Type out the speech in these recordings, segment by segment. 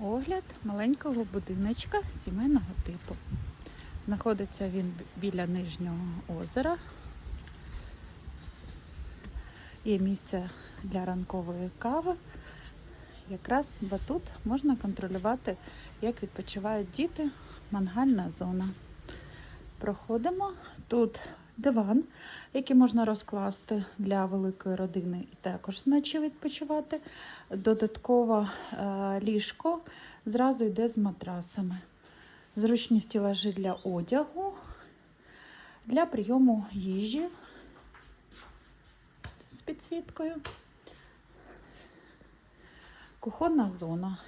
Огляд маленького будиночка сімейного типу. Знаходиться він біля Нижнього озера. Є місце для ранкової кави. Якраз тут можна контролювати, як відпочивають діти. Мангальна зона. Проходимо. Тут диван, який можна розкласти для великої родини і також вночі відпочивати. Додатково е, ліжко зразу йде з матрасами. Зручні стілажі для одягу, для прийому їжі з підсвіткою. Кухонна зона.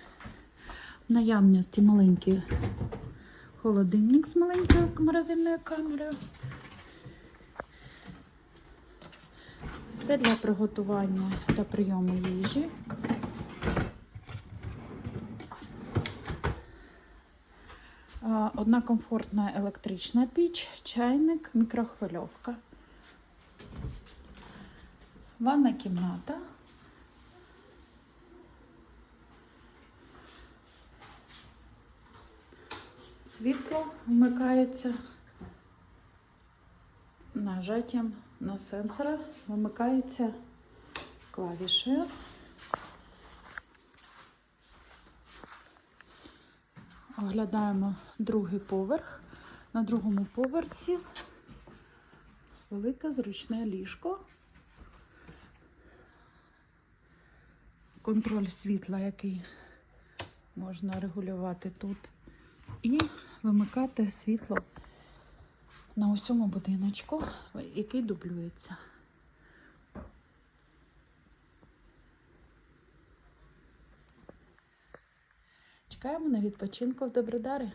В наявності маленький холодильник з маленькою морозильною камерою. Все для приготування та прийому їжі. Одна комфортна електрична піч, чайник, мікрохвильовка. Ванна кімната. Світло вмикається нажаттям на сенсора, вимикається клавішею. Оглядаємо другий поверх. На другому поверсі велике зручне ліжко. Контроль світла, який можна регулювати тут. І вимикати світло на усьому будиночку, який дублюється. Чекаємо на відпочинку в Добродари.